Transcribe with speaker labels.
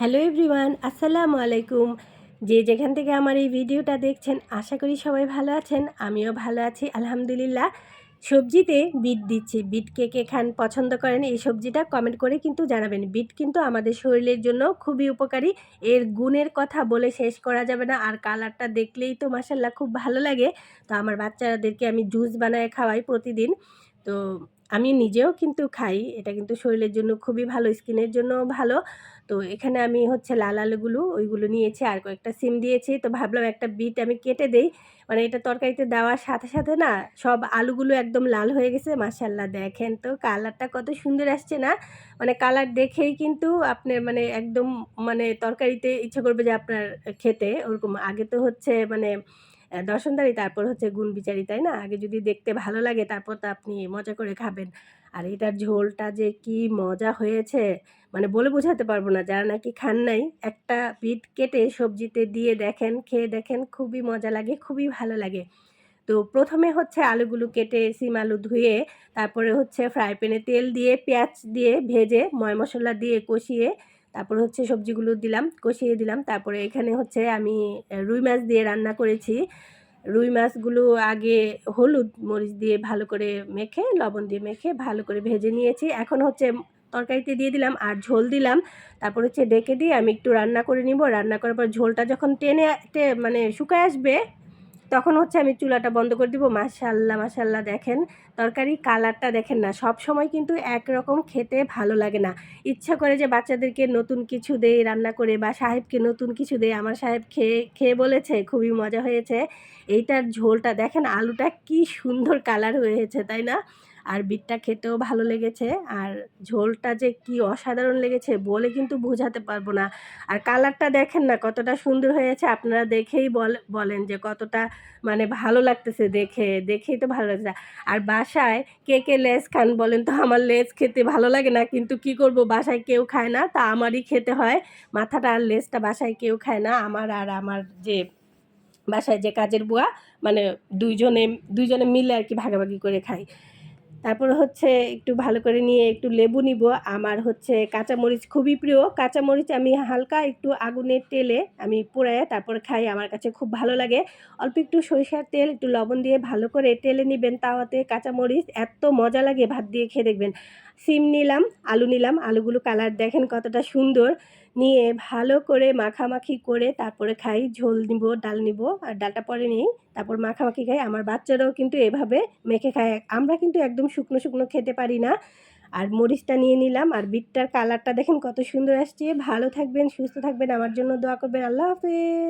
Speaker 1: Hello everyone, আসসালামু আলাইকুম। যে যেখান থেকে আমার এই ভিডিওটা দেখছেন, আশা করি সবাই ভালো আছেন, আমিও ভালো আছি, আলহামদুলিল্লাহ। সবজিতে বিট দিচ্ছি। বিট কে কে খান পছন্দ করেন এই সবজিটা কমেন্ট করে কিন্তু জানাবেন। বিট কিন্তু আমাদের শরীরের জন্য খুবই উপকারী। এর গুণের কথা বলে শেষ করা যাবে না। আর কালারটা দেখলেই তো মাসাল্লাহ খুব ভালো লাগে। তো আমার বাচ্চাদেরকে আমি জুস বানায় খাওয়াই প্রতিদিন। তো আমি নিজেও কিন্তু খাই। এটা কিন্তু শরীরের জন্য খুবই ভালো, স্কিনের জন্য ভালো। তো এখানে আমি হচ্ছে লাল আলুগুলো, ওইগুলো নিয়েছি আর কয়েকটা সিম দিয়েছি। তো ভাবলাম একটা বিট আমি কেটে দেই। মানে এটা তরকারিতে দেওয়ার সাথে সাথে না সব আলুগুলো একদম লাল হয়ে গেছে। মাসাল্লাহ দেখেন তো কালারটা কত সুন্দর আসছে না? মানে কালার দেখেই কিন্তু আপনার মানে একদম মানে তরকারিতে ইচ্ছে করবে যে আপনার খেতে। ওরকম আগে তো হচ্ছে মানে দর্শনদারি তারপর হচ্ছে গুণ বিচারি তাই না? আগে যদি দেখতে ভালো লাগে, তারপর তো আপনি মজা করে খাবেন। আর এটার ঝোলটা যে কি মজা হয়েছে মানে বলে বোঝাতে পারব না। যারা নাকি খান নাই, একটা বিট কেটে সবজিতে দিয়ে দেখেন, খেয়ে দেখেন, খুবই মজা লাগে, খুবই ভালো লাগে। তো প্রথমে হচ্ছে আলুগুলো কেটে সিম আলু ধুয়ে, তারপরে হচ্ছে ফ্রাই প্যানে তেল দিয়ে, পেঁয়াজ দিয়ে ভেজে, ময় মশলা দিয়ে কষিয়ে তারপর হচ্ছে সবজিগুলো দিলাম, কষিয়ে দিলাম। তারপরে এখানে হচ্ছে আমি রুই মাছ দিয়ে রান্না করেছি। রুই মাছগুলো আগে হলুদ মরিচ দিয়ে ভালো করে মেখে, লবণ দিয়ে মেখে ভালো করে ভেজে নিয়েছি। এখন হচ্ছে তরকারিতে দিয়ে দিলাম আর ঝোল দিলাম। তারপর হচ্ছে ডেকে দিয়ে আমি একটু রান্না করে নিব। রান্না করার পর ঝোলটা যখন টেনে মানে শুকায় আসবে তখন হচ্ছে আমি চুলাটা বন্ধ করে দিব। মাশাল্লাহ মাশাল্লাহ দেখেন তরকারি কালারটা দেখেন না। সব সময় কিন্তু একরকম খেতে ভালো লাগে না। ইচ্ছা করে যে বাচ্চাদেরকে নতুন কিছু দেই, রান্না করে বা সাহেবকে নতুন কিছু দেয় আমার সাহেব খেয়ে খেয়ে বলেছে, খুবই মজা হয়েছে। এইটার ঝোলটা দেখেন, আলুটা কি সুন্দর কালার হয়েছে, তাই না? আর বিটটা খেতেও ভালো লেগেছে। আর ঝোলটা যে কি অসাধারণ লেগেছে বলে কিন্তু বোঝাতে পারব না। আর কালারটা দেখেন না কতটা সুন্দর হয়েছে। আপনারা দেখেই বলেন যে কতটা মানে ভালো লাগতেছে দেখে, দেখেই তো ভালো লাগছে। আর বাসায় কে কে লেজ খান বলেন তো, আমার লেজ খেতে ভালো লাগে না। কিন্তু কি করব? বাসায় কেউ খায় না, তা আমারই খেতে হয়। মাথাটা আর লেজটা বাসায় কেউ খায় না। আমার আর আমার যে বাসায় যে কাজের বুয়া মানে দুইজনে দুইজনে মিলে আর কি ভাগাভাগি করে খাই। তারপর হচ্ছে একটু ভালো করে নিয়ে একটু লেবু নিব। আমার হচ্ছে কাঁচামরিচ খুবই প্রিয়। কাঁচামরিচ আমি হালকা একটু আগুনের তেলে আমি পোড়ায় তারপর খাই, আমার কাছে খুব ভালো লাগে। অল্প একটু সরিষার তেল, একটু লবণ দিয়ে ভালো করে তেলে নেবেন তাওয়াতে কাঁচামরিচ। এত মজা লাগে ভাত দিয়ে খেয়ে দেখবেন। সিম নিলাম, আলু নিলাম, আলুগুলো কালার দেখেন কতটা সুন্দর। নিয়ে ভালো করে মাখামাখি করে তারপরে খাই, ঝোল নিব, ডাল নিব। আর ডালটা পরে নিই, তারপর মাখামাখি খাই। আমার বাচ্চারাও কিন্তু এভাবে মেখে খায়। আমরা কিন্তু একদম শুকনো শুকনো খেতে পারি না। আর মরিচটা নিয়ে নিলাম। আর বিটটার কালারটা দেখেন কত সুন্দর আসছে। ভালো থাকবেন, সুস্থ থাকবেন। আমার জন্য দোয়া করবেন। আল্লাহ হাফেজ।